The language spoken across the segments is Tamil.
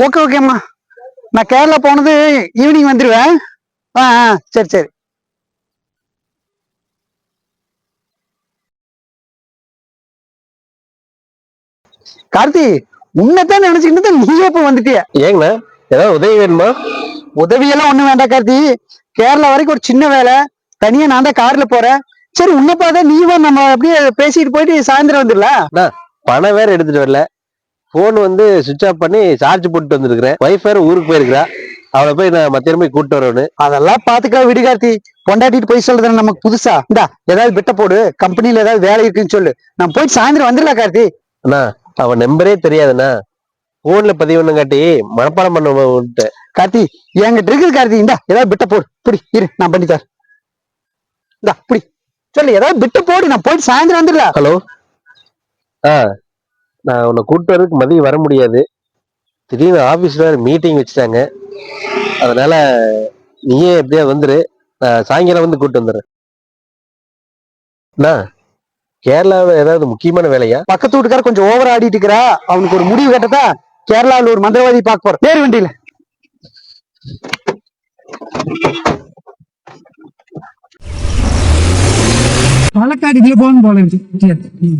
ஓகே ஓகேம்மா நான் கேரளா போனது ஈவினிங் வந்துடுவேன் ஆ ஆ சரி சரி. கார்த்தி உன்னைத்தான் நினைச்சுக்கிட்டு நீயே இப்ப வந்துட்டிய. ஏங்கண்ணா ஏதாவது உதவி வேணுமா? உதவியெல்லாம் ஒண்ணும் வேண்டாம் கார்த்தி. கேரளா வரைக்கும் ஒரு சின்ன வேலை. தனியா நான் தான் கார்ல போறேன். சரி உன்னை பார்த்தா நீயும் நம்ம அப்படியே பேசிட்டு போயிட்டு சாயந்தரம் வந்துடலாம். பணம் வேற எடுத்துட்டு வரல. போன் வந்து சுவிட்ச் ஆஃப் பண்ணி சார்ஜ் போட்டு வந்திருக்கிறேன். ஒய்ஃப் ஊருக்கு போயிருக்கிறா. அவளை போய் நான் மத்தியானம் போய் கூட்டு வரணும் அதெல்லாம் பாத்துக்கா விடு கார்த்தி. பொண்டாட்டிட்டு போய் சொல்றது நமக்கு புதுசா? இந்தா ஏதாவது பிட்ட போடு. கம்பெனில ஏதாவது வேலை இருக்குன்னு சொல்லு. நான் போயிட்டு சாயந்தரம் வந்துடலாம் கார்த்தி. அண்ணா அவன் நம்பரே தெரியாதுண்ணா. போன்ல பதிவு காட்டி மனப்பாடம் பண்ண விட்டேன் கார்த்தி என்கிட்ட இருக்குது கார்த்தி. இந்தா ஏதாவது பிட்ட போடு. புடி இரு நான் பண்ணி தரேன். இந்தா புடி. சொல்லு ஏதாவது பிட்ட போடு. நான் போயிட்டு சாயந்தரம் வந்துடலாம். ஹலோ ஆ. நான் உன்னை கூட்டு வரதுக்கு மதியம் வர முடியாது. திடீர்னு ஆபீஸ்ல மீட்டிங் வச்சுட்டாங்க. அதனால நீயே எப்படியா வந்துரு. நான் சாயங்காலம் வந்து கூட்டு வந்துடுறேன். அண்ணா கேரளாவில் ஏதாவது முக்கியமான வேலையா? பக்கத்து வீட்டுக்கார கொஞ்சம் ஓவர் ஆடிட்டு இருக்கிறா. அவனுக்கு ஒரு முடிவு கேட்டதா கேரளாவில் ஒரு மந்திரவாதி பார்க்க போறேன். ஏறு வண்டியில. பாலக்காடு இதுல போகணும் போல இருக்கு.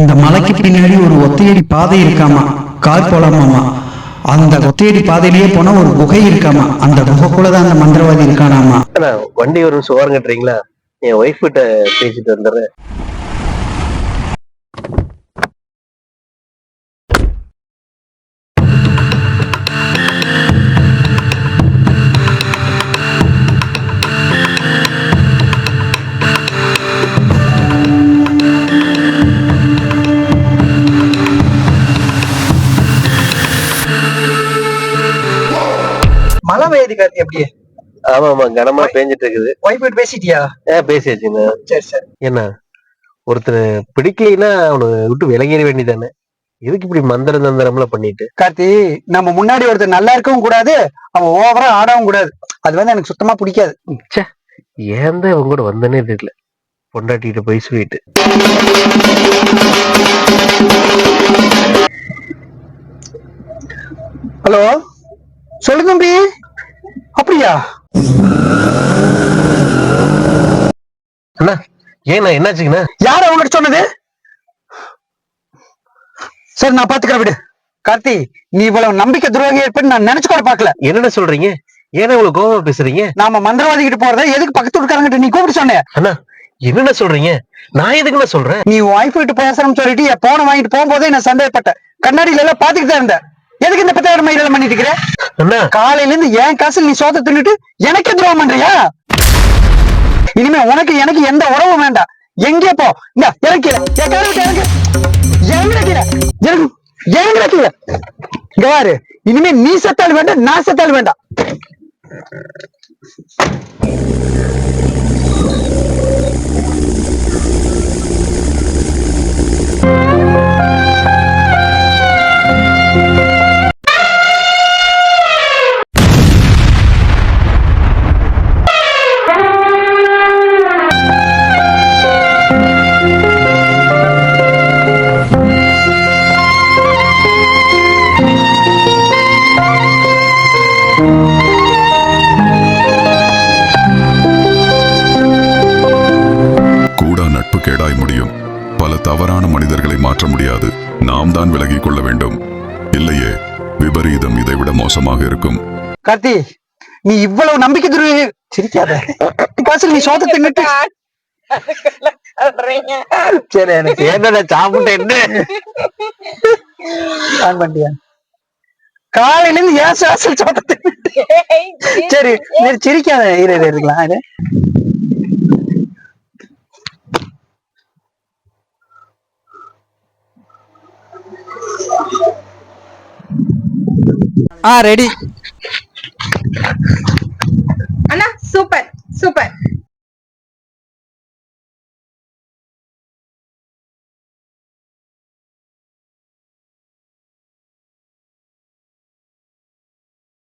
இந்த மலைக்கு பின்னாடி ஒரு ஒத்தையடி பாதை இருக்காமா? கார் போலாமாமா? அந்த ஒத்தையடி பாதையிலேயே போனா ஒரு குகை இருக்காமா? அந்த குகைக்குள்ளதான் அந்த மந்திரவாதி இருக்கானாமா? வண்டி ஒரு சுவாரம் கட்டுறீங்களா? என் ஒய்ஃப் கிட்ட பேசிட்டு வந்துடுறேன். பெய்யுது கார்த்தி அப்படியே ஆமா ஆமா கனமா பேஞ்சிட்டு இருக்குது ஒய்ஃப் பேசிட்டியா? ஏ பேசியாச்சுங்க. சரி சரி. என்ன ஒருத்தனை பிடிக்கலைன்னா அவனை விட்டு விலகிட வேண்டியதானே எதுக்கு இப்படி மந்திர தந்திரம்லாம் பண்ணிட்டு? கார்த்தி நம்ம முன்னாடி ஒருத்தர் நல்லா இருக்கவும் கூடாது அவன் ஓவரா ஆடவும் கூடாது. அது வந்து எனக்கு சுத்தமா பிடிக்காது. ஏன் தான் இவங்க கூட வந்தனே தெரியல. பொண்டாட்டிகிட்ட போய் சொல்லிட்டு. ஹலோ? சொல்லு தம்பி. அப்படியா அண்ணா ஏண்ணா என்னாச்சுங்கண்ணா யார் அவங்ககிட்ட சொன்னது? சரி நான் பாத்துக்கிறேன் விடு. கார்த்தி நீ இவ்வளவு நம்பிக்கை துரோகி ஏற்பட்டு நான் நினைச்சு கூட பாக்கல. என்னடா சொல்றீங்க? ஏன்னா இவ்வளவு கோவமா பேசுறீங்க? நாம மந்திரவாதி கிட்ட போறத எதுக்கு பக்கத்து வீட்டுக்காரங்கிட்ட நீ கூப்பிட்டு சொன்ன? அண்ணா என்னடா சொல்றீங்க? நான் எதுக்குண்ணா சொல்றேன்? நீ ஒய்ஃப் கிட்ட பேசுறேன்னு சொல்லிட்டு என் போனை வாங்கிட்டு போகும்போதே நான் சந்தேகப்பட்டேன். கண்ணாடியில எல்லாம் பாத்துக்கிட்டு தான் இருந்தேன். எதுக்கு இந்த பத்தாயிரம் மைல் பண்ணிட்டு இருக்கிற? காலையில இருந்து என் காசுல நீ சோத்த தின்னுட்டு எனக்கே துரோகம் பண்றியா? இனிமே உனக்கு எனக்கு எந்த உறவும் வேண்டாம். எங்கே போ. இந்த இறக்கிற என் காலை விட்டு இறங்கு. இறங்குடா கீழே. இறங்கு. இறங்குடா கீழே. இங்க பாரு. இனிமே நீ செத்தால் வேண்டாம் நான் செத்தால் வேண்டாம். கேடாய் முடியும். பல தவறான மனிதர்களை மாற்ற முடியாது. நாம் தான் விலகிக் கொள்ள வேண்டும். இல்லையே விபரீதம் இதைவிட மோசமாக இருக்கும். கார்த்தி நீ இவ்வளவு நம்பிக்கை துரு சிரிக்காத. காசுல நீ சோத்த தின்னுட்டு சரி எனக்கு என்னடா சாப்பிட்டு என்ன? ஆன் பண்ணிட்டியா காலையில இருந்து ஏன் சாசல் சோத்த சரி சிரிக்காத. இரு, இருக்கலாம். ஆ ரெடி அண்ணா சூப்பர் சூப்பர்